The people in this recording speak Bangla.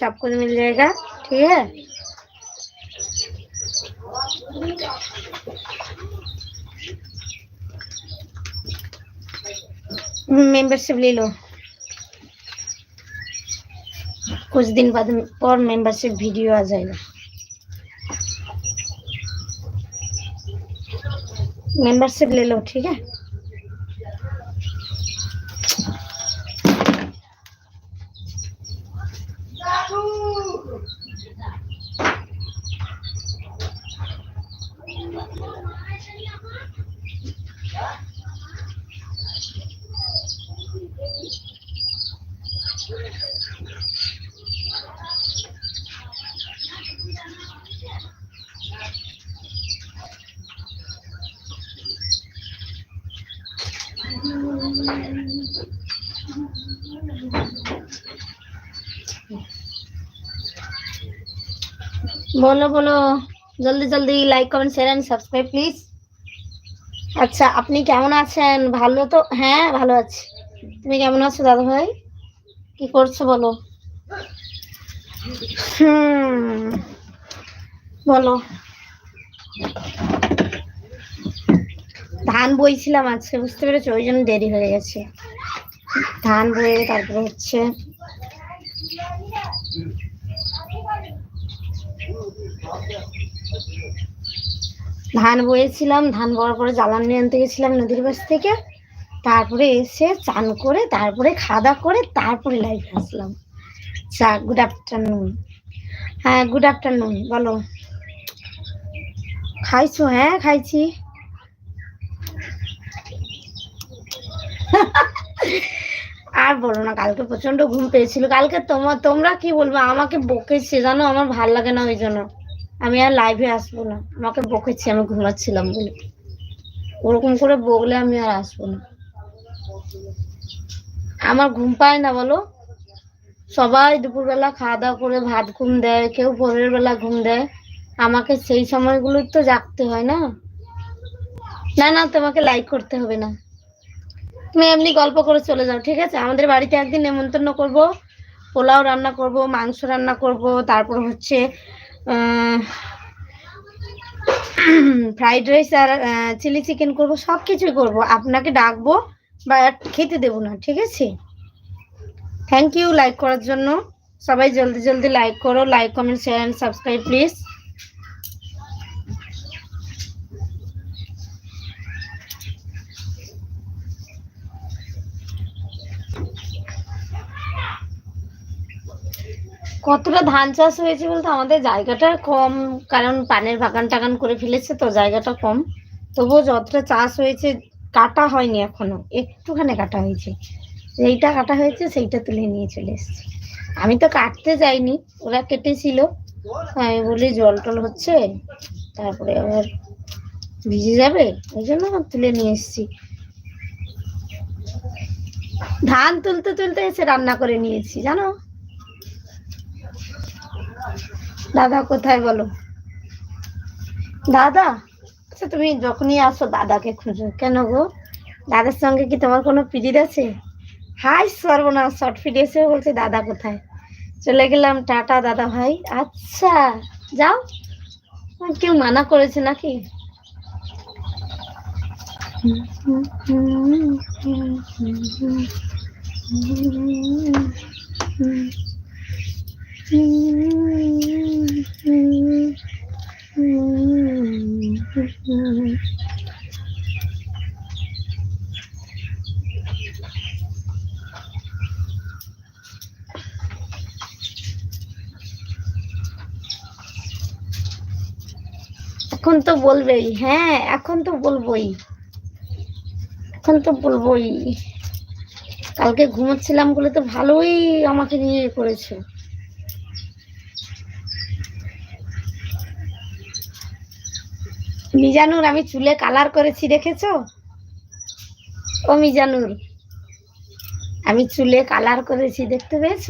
सबको मिल जाएगा, ठीक है? मेंबरशिप ले लो। कुछ दिन बाद और मेंबरशिप वीडियो आ जाएगा। मेंबरशिप ले लो, ठीक है? বলো বলো জলদি জলদি like comment share and subscribe please আচ্ছা আপনি কেমন আছেন? ভালো তো? হ্যাঁ ভালো আছি। তুমি কেমন আছো দাদা ভাই? কি করছ বলো? হুম, বলো। ধান বইছিলাম আজকে, বুঝতে পেরেছ? ওই জন্য দেরি হয়ে গেছে। ধান বয়ে তারপরে হচ্ছে ধান বয়েছিলাম, ধান বওয়ার পরে জ্বালানি আনতে গেছিলাম নদীর পাশ থেকে। তারপরে এসে চান করে, তারপরে খাওয়া দাওয়া করে, তারপরে লাইভে আসলাম। চা গুড আফটারনুন হ্যাঁ গুড আফটারনুন বলো। খাইছো? হ্যাঁ খাইছি। আর বলো না, কালকে প্রচণ্ড ঘুম পেয়েছিল। কালকে তোমার তোমরা কি বলব? আমাকে বকেছে, জানো? আমার ভালো লাগে না ওই জন্য। আমি আর লাইভে আসব না। আমাকে বকেছে, আমি ঘুমাচ্ছিলাম বলে। ওরকম করে বকলে আমি আর আসব না। আমার ঘুম পায় না বলো। সবাই দুপুরবেলা খাওয়া দাওয়া করে ভাত ঘুম দেয়, কেউ ভোরের বেলা ঘুম দেয়। আমাকে সেই সময়গুলোই তো জাগতে হয় না। না না, তোমাকে লাইক করতে হবে না। তুমি এমনি গল্প করে চলে যাও, ঠিক আছে? আমাদের বাড়িতে একদিন নেমন্তন্ন করব। পোলাও রান্না করব, মাংস রান্না করব, তারপর হচ্ছে ফ্রাইড রাইস আর চিলি চিকেন করব সব কিছুই করব। আপনাকে ডাকবো বা খেতে দেবো না, ঠিক আছে? থ্যাংক ইউ লাইক করার জন্য। সবাই জলদি জলদি লাইক করো like comment share and subscribe please কতটা ধান চাষ হয়েছে বলতে আমাদের জায়গাটা কম, কারণ পানের বাগান টাগান করে ফেলেছে তো জায়গাটা কম। তবুও যতটা চাষ হয়েছে, কাটা হয়নি এখনও, একটুখানি কাটা হয়েছে। যেইটা কাটা হয়েছে সেইটা তুলে নিয়ে চলে এসেছি। আমি তো কাটতে যাইনি, ওরা কেটেছিল। আমি বলি জল টল হচ্ছে, তারপরে আবার ভিজে যাবে, ওই জন্য তুলে নিয়ে এসেছি। ধান তুলতে তুলতে এসে রান্না করে নিয়েছি, জানো? দাদা, কোথায় বলো? দাদা আচ্ছা তুমি যখনই আসো দাদাকে খুঁজো। কেন গো? দাদার সঙ্গে কি তোমার কোনো পিরিত আছে? হাই, সর্বনাশ, শর্ট ফিট এসে বলছে দাদা কোথায়? চলে গেলাম টাটা দাদা ভাই। আচ্ছা যাও। কেউ মানা করেছে নাকি? এখন তো বলবেই হ্যাঁ এখন তো বলবোই। এখন তো বলবোই। কালকে ঘুমোচ্ছিলাম বলে তো ভালোই আমাকে নিয়ে করেছে। মিজানুর আমি চুলে কালার করেছি দেখেছ? ও মিজানুর আমি চুলে কালার করেছি দেখতে পেয়েছ?